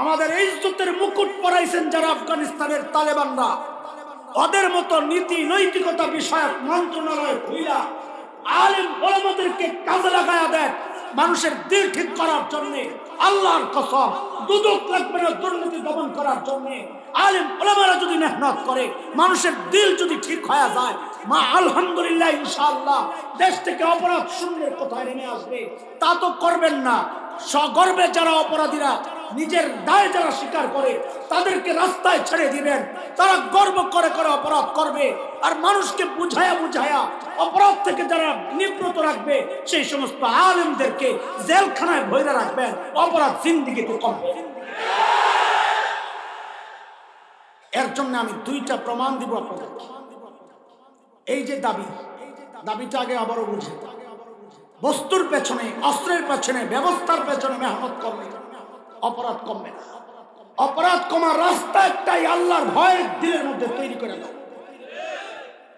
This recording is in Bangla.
আমাদের এই ইজ্জতের মুকুট পরাইছেন যারা আফগানিস্তানের তালেবানরা। ওদের মতো নীতি নৈতিকতা বিষয়ক মন্ত্রণালয় ভুইলা আলিম ওলামাদেরকে কাজে লাগায়া দেয় মানুষের দিল ঠিক করার জন্য, আল্লাহর কসম, দুদক লাগবে না দুর্নীতি দমন করার জন্য। আলিম ওলামারা যদি মেহনত করে, মানুষের দিল যদি ঠিক হয়ে যায়, মা আলহামদুলিল্লাহ, ইনশাআল্লাহ, দেশ থেকে অপরাধ শূন্যের কোথায় নেমে আসবে। তা তো করবেন না। সগর্বে যারা অপরাধীরা নিজের দায় যারা স্বীকার করে, তাদেরকে রাস্তায় ছেড়ে দিবেন। তারা গর্ব করে করে অপরাধ করবে আর মানুষকে বুঝায়া বুঝায়া অপরাধ থেকে যারা নিবৃত রাখবে, সেই সমস্ত আলেমদেরকে জেলখানায় ভৈরা রাখবেন, অপরাধ জিন্দিগিতে কমবে। এর জন্য আমি দুইটা প্রমাণ দিব আপনাদের এই যে দাবি, দাবিটা আগে আবারও বুঝে। বস্তুর পেছনে, অস্ত্রের পেছনে, ব্যবস্থার পেছনে মেহনত করবে অপরাধ কমবে না। অপরাধ কমার রাস্তা একটাই আল্লাহর ভয়ের দিলের মধ্যে তৈরি করে দাও।